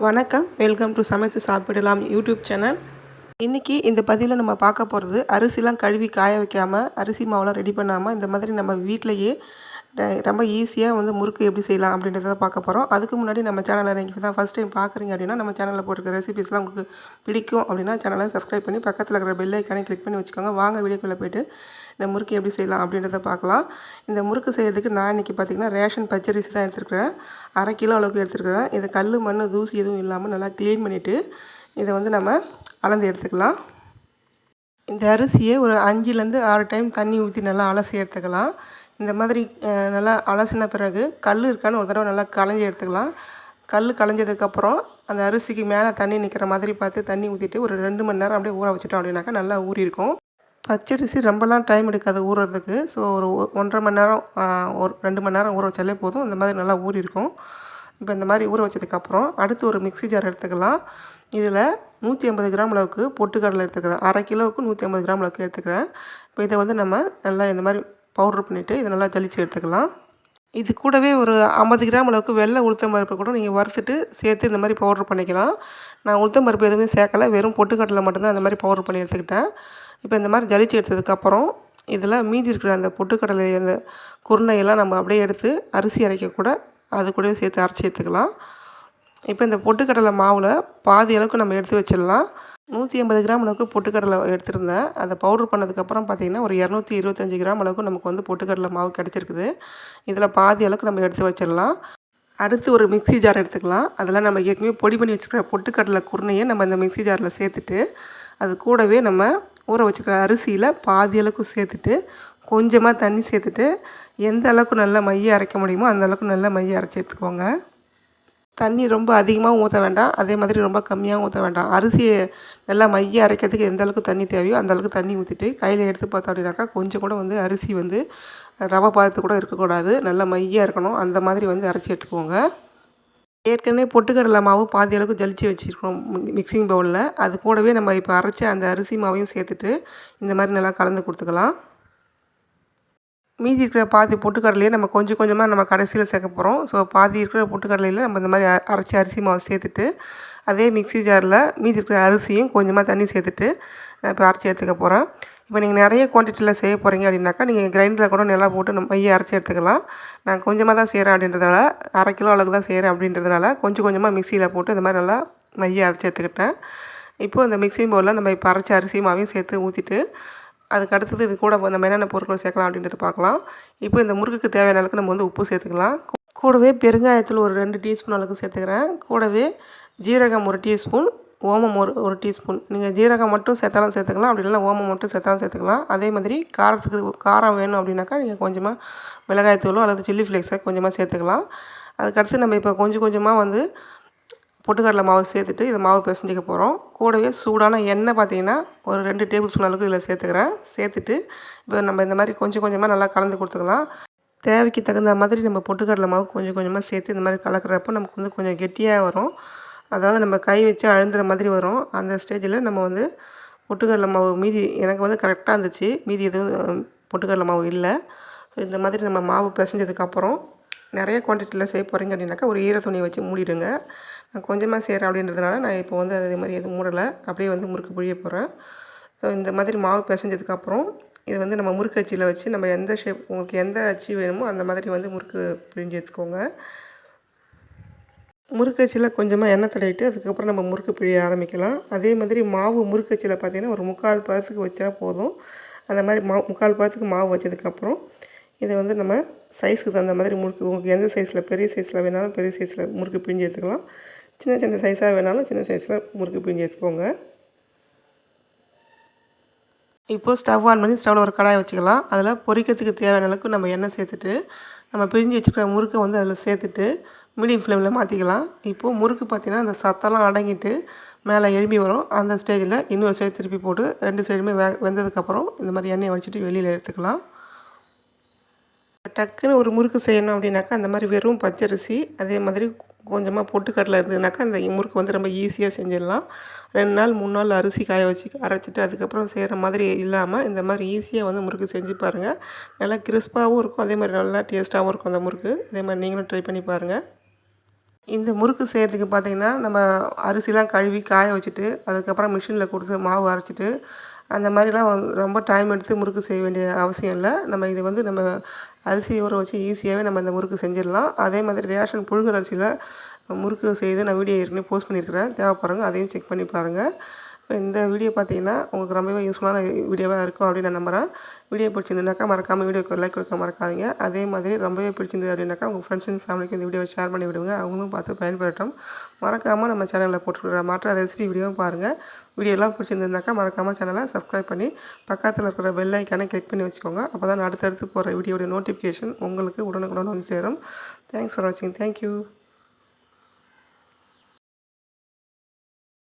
வணக்கம். Welcome to சமைச்சு சாப்பிடலாம் யூடியூப் சேனல் இன்றைக்கி இந்த பதிவில் நம்ம பார்க்க போகிறது அரிசிலாம் கழுவி காய வைக்காமல் அரிசி மாவுலாம் ரெடி பண்ணாமல் இந்த மாதிரி நம்ம வீட்டிலையே ரொம்ப ஈஸியாக வந்து முறுக்கு எப்படி செய்யலாம் அப்படின்றத பார்க்க போகிறோம் அதுக்கு முன்னாடி நம்ம சேனலை நீங்கள் தான் ஃபஸ்ட் டைம் பார்க்குறீங்க அப்படின்னா நம்ம சேனலில் போட்டுருக்க ரெசிபிஸ்லாம் உங்களுக்கு பிடிக்கும் அப்படின்னா சேனலை சப்ஸ்கிரைப் பண்ணி பக்கத்தில் இருக்கிற பெல் ஐக்கானே கிளிக் பண்ணி வச்சுக்கோங்க. வாங்க வீடியோக்குள்ளே போயிட்டு இந்த முறுக்கு எப்படி செய்யலாம் அப்படின்றத பார்க்கலாம். இந்த முறுக்கு செய்கிறதுக்கு நான் இன்றைக்கி பார்த்திங்கன்னா ரேஷன் பச்சரிசி தான் எடுத்துருக்கிறேன். அரை கிலோ அளவுக்கு எடுத்துருக்கிறேன். இதை கல் மண் தூசி எதுவும் இல்லாமல் நல்லா க்ளீன் பண்ணிவிட்டு இதை வந்து நம்ம அளந்து எடுத்துக்கலாம். இந்த அரிசியை ஒரு அஞ்சுலேருந்து ஆறு டைம் தண்ணி ஊற்றி நல்லா அலசி எடுத்துக்கலாம். இந்த மாதிரி நல்லா அலசின பிறகு கல் இருக்கான்னு ஒரு தடவை நல்லா களைஞ்சி எடுத்துக்கலாம். கல் களைஞ்சதுக்கப்புறம் அந்த அரிசிக்கு மேலே தண்ணி நிற்கிற மாதிரி பார்த்து தண்ணி ஊற்றிட்டு ஒரு ரெண்டு மணி நேரம் அப்படியே ஊற வச்சிட்டோம் அப்படின்னாக்கா நல்லா ஊறியிருக்கும். பச்சரிசி ரொம்பலாம் டைம் எடுக்காது ஊறுறதுக்கு ஸோ ஒரு ஒ- ஒன்றரை மணி நேரம் ஒரு ரெண்டு மணி நேரம் ஊற வச்சாலே போதும். இந்த மாதிரி நல்லா ஊறியிருக்கும். இப்போ இந்த மாதிரி ஊற வச்சதுக்கப்புறம் அடுத்து ஒரு மிக்ஸி ஜார் எடுத்துக்கலாம். இதில் நூற்றி ஐம்பது கிராம் அளவுக்கு பொட்டுக்கடலை எடுத்துக்கிறேன். அரை கிலோவுக்கு நூற்றி ஐம்பது கிராம் அளவுக்கு எடுத்துக்கிறேன். இப்போ இதை வந்து நம்ம நல்லா இந்த மாதிரி பவுட்ரு பண்ணிவிட்டு இதை நல்லா ஜலிச்சு எடுத்துக்கலாம். இது கூடவே ஒரு ஐம்பது கிராம் அளவுக்கு வெள்ளை உளுத்தம் பருப்பு கூட நீங்கள் வறுத்துட்டு சேர்த்து இந்த மாதிரி பவுட்ரு பண்ணிக்கலாம். நான் உளுத்தம் பருப்பு எதுவுமே சேர்க்கல வெறும் பொட்டுக்கடலை மட்டும்தான் அந்த மாதிரி பவுட்ரு பண்ணி எடுத்துக்கிட்டேன். இப்போ இந்த மாதிரி ஜலிச்சு எடுத்ததுக்கப்புறம் இதில் மீதி இருக்கிற அந்த பொட்டுக்கடலை அந்த குருணையெல்லாம் நம்ம அப்படியே எடுத்து அரிசி அரைக்க கூட அது கூட சேர்த்து அரைச்சி எடுத்துக்கலாம். இப்போ இந்த பொட்டுக்கடலை மாவில் பாதி அளவுக்கு நம்ம எடுத்து வச்சிடலாம். நூற்றி ஐம்பது கிராம் அளவுக்கு பொட்டுக்கடலை எடுத்திருந்தேன். அதை பவுடர் பண்ணதுக்கப்புறம் பார்த்தீங்கன்னா ஒரு இரநூத்தி இருபத்தஞ்சி கிராம் அளவுக்கு நமக்கு வந்து பொட்டுக்கடலை மாவு கிடச்சிருக்குது. இதில் பாதி அளவுக்கு நம்ம எடுத்து வச்சிடலாம். அடுத்து ஒரு மிக்ஸி ஜார் எடுத்துக்கலாம். அதெல்லாம் நம்ம ஏற்கனவே பொடி பண்ணி வச்சுக்கிற பொட்டுக்கடலை குருணையை நம்ம இந்த மிக்ஸி ஜாரில் சேர்த்துட்டு அது கூடவே நம்ம ஊற வச்சுக்கிற அரிசியில் பாதி அளவுக்கு சேர்த்துட்டு கொஞ்சமாக தண்ணி சேர்த்துட்டு எந்த அளவுக்கு நல்லா மைய அரைக்க முடியுமோ அந்த அளவுக்கு நல்லா மைய அரைச்சி எடுத்துக்கோங்க. தண்ணி ரொம்ப அதிகமாகவும் ஊற்ற வேண்டாம். அதே மாதிரி ரொம்ப கம்மியாகவும் ஊற்ற வேண்டாம். அரிசியை நல்லா மைய அரைக்கிறதுக்கு எந்த அளவுக்கு தண்ணி தேவையோ அந்த அளவுக்கு தண்ணி ஊற்றிட்டு கையில் எடுத்து பார்த்தோம் அப்படின்னாக்கா கொஞ்சம் கூட வந்து அரிசி வந்து ரவை பாதத்து கூட இருக்கக்கூடாது. நல்லா மையாக இருக்கணும். அந்த மாதிரி வந்து அரைச்சி எடுத்துக்கோங்க. ஏற்கனவே பொட்டுக்கடலை மாவு பாதி அளவுக்கு ஜலிச்சு வச்சுருக்கோம் மிக்சிங் பவுலில் அது கூடவே நம்ம இப்போ அரைச்ச அந்த அரிசி மாவையும் சேர்த்துட்டு இந்த மாதிரி நல்லா கலந்து கொடுத்துக்கலாம். மீதி இருக்கிற பாதி பொட்டுக்கடலையே நம்ம கொஞ்சம் கொஞ்சமாக நம்ம கடைசியில் சேர்க்க போகிறோம் ஸோ பாதி இருக்கிற பொட்டுக்கடலையில் நம்ம இந்த மாதிரி அரைச்சி அரிசி மாவு சேர்த்துட்டு அதே மிக்ஸி ஜாரில் மீதி இருக்கிற அரிசியும் கொஞ்சமாக தண்ணி சேர்த்துட்டு நான் இப்போ அரைச்சி எடுத்துக்க போகிறேன் இப்போ நீங்கள் நிறைய குவான்டிட்டியில் செய்ய போகிறீங்க அப்படின்னாக்கா நீங்கள் கிரைண்டரில் கூட நல்லா போட்டு நம்ம மைய அரைச்சி எடுத்துக்கலாம். நான் கொஞ்சமாக தான் செய்கிறேன் அப்படின்றதுனால அரை கிலோ அளவுக்கு தான் செய்கிறேன் அப்படின்றதுனால கொஞ்சம் கொஞ்சமாக மிக்சியில் போட்டு இந்த மாதிரி நல்லா மைய அரைச்சி எடுத்துக்கிட்டேன். இப்போது அந்த மிக்ஸி பவுலில் நம்ம இப்போ அரைச்ச அரிசி மாவையும் சேர்த்து ஊற்றிட்டு அதுக்கு அடுத்தது இது கூட நம்ம என்னென்ன பொருட்கள் சேர்க்கலாம் அப்படின்ட்டு பார்க்கலாம். இப்போ இந்த முறுக்குக்கு தேவையான அளவுக்கு நம்ம வந்து உப்பு சேர்த்துக்கலாம். கூடவே பெருங்காயத்தில் ஒரு ரெண்டு டீஸ்பூன் அளவுக்கு சேர்த்துக்கிறேன். கூடவே ஜீரகம் ஒரு டீஸ்பூன் ஓமம் ஒரு ஒரு டீஸ்பூன். நீங்கள் ஜீரகம் மட்டும் சேர்த்தாலும் சேர்த்துக்கலாம் அப்படி இல்லைன்னா ஓமம் மட்டும் சேர்த்தாலும் சேர்த்துக்கலாம். அதே மாதிரி காரத்துக்கு காரம் வேணும் அப்படின்னாக்கா நீங்கள் கொஞ்சமாக மிளகாய்த்தூளோ அல்லது சில்லி ஃப்ளேக்ஸை கொஞ்சமாக சேர்த்துக்கலாம். அதுக்கடுத்து நம்ம இப்போ கொஞ்சம் கொஞ்சமாக வந்து பொட்டுக்கடலை மாவு சேர்த்துட்டு இதை மாவு பிசைஞ்சிக்க போகிறோம். கூடவே சூடான எண்ணெய் பார்த்தீங்கன்னா ஒரு ரெண்டு டேபிள் ஸ்பூன் அளவுக்கு இதில் சேர்த்துக்கிறேன். சேர்த்துட்டு இப்போ நம்ம இந்த மாதிரி கொஞ்சம் கொஞ்சமாக நல்லா கலந்து கொடுத்துக்கலாம். தேவைக்கு தகுந்த மாதிரி நம்ம பொட்டுக்கடலை மாவு கொஞ்சம் கொஞ்சமாக சேர்த்து இந்த மாதிரி கலக்கிறப்போ நமக்கு வந்து கொஞ்சம் கெட்டியாக வரும். அதாவது நம்ம கை வச்சு அழுந்துற மாதிரி வரும். அந்த ஸ்டேஜில் நம்ம வந்து பொட்டுக்கடலை மாவு மீதி எனக்கு வந்து கரெக்டாக இருந்துச்சு. மீதி எதுவும் பொட்டுக்கடலை மாவு இல்லை. ஸோ இந்த மாதிரி நம்ம மாவு பிசைஞ்சதுக்கப்புறம் நிறைய குவான்டிட்டியில் செய்ய போகிறீங்க அப்படின்னாக்கா ஒரு ஈர துணியை வச்சு மூடிடுங்க. கொஞ்சமாக செய்கிறேன் அப்படின்றதுனால நான் இப்போ வந்து அதே மாதிரி எதுவும் மூடலை. அப்படியே வந்து முறுக்கு புழிய போகிறேன் ஸோ இந்த மாதிரி மாவு பிசைஞ்சதுக்கப்புறம் இது வந்து நம்ம முறுக்கு அச்சியில் வச்சு நம்ம எந்த ஷேப் உங்களுக்கு எந்த அச்சு வேணுமோ அந்த மாதிரி வந்து முறுக்கு பிழிஞ்சு எடுத்துக்கோங்க. முறுக்கச்சியில் கொஞ்சமாக எண்ணெய் தடவிட்டு அதுக்கப்புறம் நம்ம முறுக்கு பிழிய ஆரம்பிக்கலாம். அதே மாதிரி மாவு முறுக்கச்சியில் பார்த்தீங்கன்னா ஒரு முக்கால் பதத்துக்கு வச்சா போதும். அந்த மாதிரி மா முக்கால் பதத்துக்கு மாவு வச்சதுக்கப்புறம் இதை வந்து நம்ம சைஸுக்கு தகுந்த மாதிரி முறுக்கு உங்களுக்கு எந்த சைஸில் பெரிய சைஸில் வேணாலும் பெரிய சைஸில் முறுக்கு பிழிஞ்சு எடுத்துக்கலாம். சின்ன சின்ன சைஸாக வேணாலும் சின்ன சைஸில் முறுக்கு பிழிஞ்சு எடுத்துக்கோங்க. இப்போது ஸ்டவ் ஆன் பண்ணி ஸ்டவ்வில் ஒரு கடாயை வச்சுக்கலாம். அதில் பொரிக்கிறதுக்கு தேவையான அளவுக்கு நம்ம எண்ணெய் சேர்த்துட்டு நம்ம பிழிஞ்சு வச்சுக்கிற முறுக்கை வந்து அதில் சேர்த்துட்டு மீடியம் ஃப்ளேமில் மாற்றிக்கலாம் இப்போது முறுக்கு பார்த்திங்கன்னா அந்த சத்தெல்லாம் அடங்கிட்டு மேலே எழும்பி வரும். அந்த ஸ்டேஜில் இன்னொரு சைடு திருப்பி போட்டு ரெண்டு சைடுமே வே வெந்ததுக்கப்புறம் இந்த மாதிரி எண்ணெயை வடிச்சிட்டு வெளியில் எடுத்துக்கலாம். டக்குன்னு ஒரு முறுக்கு செய்யணும் அப்படின்னாக்கா அந்த மாதிரி வெறும் பச்சரிசி அதே மாதிரி கொஞ்சமாக பொட்டுக்கடலை இருந்ததுனாக்கா அந்த முறுக்கு வந்து ரொம்ப ஈஸியாக செஞ்சிடலாம். ரெண்டு நாள் மூணு நாள் அரிசி காய வச்சு அரைச்சிட்டு அதுக்கப்புறம் செய்கிற மாதிரி இல்லாமல் இந்த மாதிரி ஈஸியாக வந்து முறுக்கு செஞ்சு பாருங்கள் நல்லா கிறிஸ்பாகவும் இருக்கும் அதே மாதிரி நல்லா டேஸ்ட்டாகவும் இருக்கும் அந்த முறுக்கு. இதே மாதிரி நீங்களும் ட்ரை பண்ணி பாருங்கள் இந்த முறுக்கு செய்கிறதுக்கு பார்த்திங்கன்னா நம்ம அரிசிலாம் கழுவி காய வச்சுட்டு அதுக்கப்புறம் மிஷினில் கொடுத்து மாவு அரைச்சிட்டு அந்த மாதிரிலாம் வந்து ரொம்ப டைம் எடுத்து முறுக்கு செய்ய வேண்டிய அவசியம் இல்லை. நம்ம இது வந்து நம்ம அரிசி ஊற வச்சு ஈஸியாகவே நம்ம அந்த முறுக்கு செஞ்சிடலாம். அதே மாதிரி ரேஷன் புழுங்கல் அரிசியில் முறுக்கு செய்து நான் வீடியோ ஏற்கனவே போஸ்ட் பண்ணியிருக்கிறேன். தேவைப்படுறவங்க அதையும் செக் பண்ணி பாருங்கள் இந்த வீடியோ பார்த்தீங்கன்னா உங்களுக்கு ரொம்பவே யூஸ்ஃபுல்லான வீடியோவாக இருக்கும் அப்படின்னு நான் நம்புகிறேன் வீடியோ பிடிச்சிருந்துனாக்கா மறக்காமல் வீடியோக்கு லைக் கொடுக்க மறக்காதீங்க. அதே மாதிரி ரொம்பவே பிடிச்சிருந்தது அப்படின்னாக்கா உங்கள் ஃப்ரெண்ட்ஸ் அண்ட் ஃபேமிலிக்கு இந்த வீடியோவை ஷேர் பண்ணி விடுங்க. அவங்களும் பார்த்து பயன்பெறட்டும். மறக்காமல் நம்ம சேனலில் போட்டுக்கிற மற்ற ரெசிபி வீடியோவும் பாருங்கள் வீடியோலாம் பிடிச்சிருந்ததுனாக்கா மறக்காமல் சேனலை சப்ஸ்கிரைப் பண்ணி பக்கத்தில் இருக்கிற பெல் ஐக்கானை கிளிக் பண்ணி வச்சுக்கோங்க. அப்போ தான் அடுத்தடுத்து போகிற வீடியோடைய நோட்டிஃபிகேஷன் உங்களுக்கு உடனுக்குடன் வந்து சேரும். தேங்க்ஸ் ஃபார் வாட்சிங் தேங்க்யூ